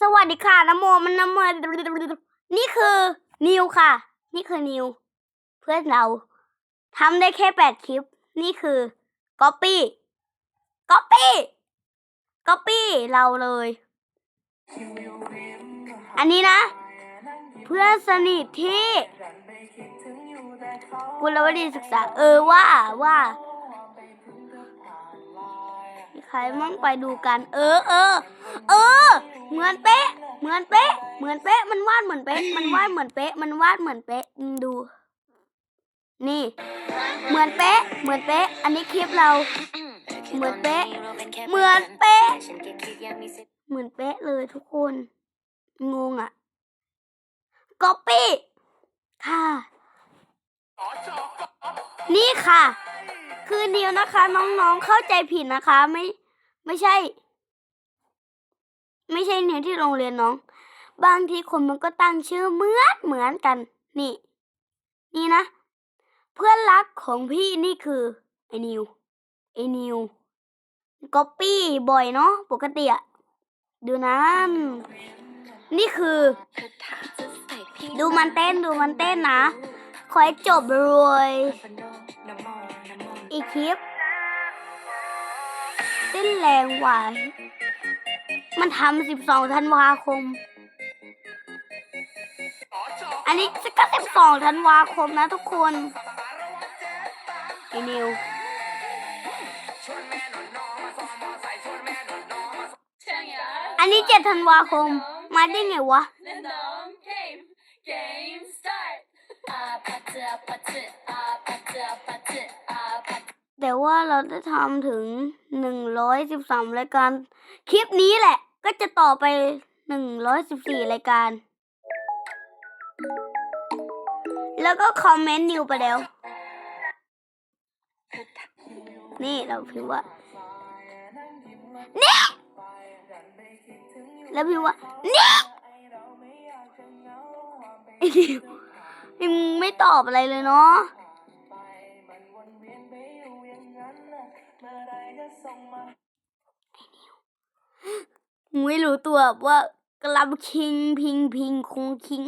สวัสดีค่ะน้ำโมมันนโมนี่คือนิวค่ะ นี่คือนิว เพื่อนเราทำได้แค่แปดคลิป นี่คือก๊อปปี้ก๊อปปี้ก๊อปปี้เราเลย อันนี้นะ เพื่อนสนิทที่กุลวดีศึกษา เออว่าว่าใครมั่งไปดูกัน เออเออเออ เหมือนเป๊ะ เหมือนเป๊ะ เหมือนเป๊ะ มันวาดเหมือนเป๊ะ มันวาดเหมือนเป๊ะ มันวาดเหมือนเป๊ะดู นี่ เหมือนเป๊ะ เหมือนเป๊ะ อันนี้คลิปเรา เหมือนเป๊ะ เหมือนเป๊ะ เหมือนเป๊ะเลยทุกคน งงอะก๊อปปี้ ค่ะ นี่ค่ะ คือนิวนะคะ น้องๆเข้าใจผิดนะคะ ไม่ ไม่ใช่ ไม่ใช่นิวที่โรงเรียนน้อง บางทีคนมันก็ตั้งชื่อเหมือนเหมือนกัน นี่ นี่นะ เพื่อนรักของพี่นี่คือไอ้นิวไอ้นิวก๊อปปี้บ่อยเนาะปกติอะดูนะนี่คือ ดูมันเต้นดูมันเต้นนะขอให้จบรวย อีกคลิปเต้นแรงไหว มันทำสิบสองธันวาคม อันนี้ก็สิบสองธันวาคมนะทุกคนอ้นิวอันนี้เจ็ดธันวาคม มาได้ไงวะ แต่ว่าเราได้ทำถึงหนึ่งร้อยสิบสามรายการ คลิปนี้แหละ ก็จะต่อไปหนึ่งร้อยสิบสี่รายการ แล้วก็คอมเมนต์นิวไปแล้ว นี่เราพิมพ์ว่า นี่ แล้วพิมพ์ว่า นี่ไอ้นิวมพ์ไม่ตอบอะไรเลยเนาะ ไม่รู้ตัวว่ากำลังคิงพิงพิงคงคิง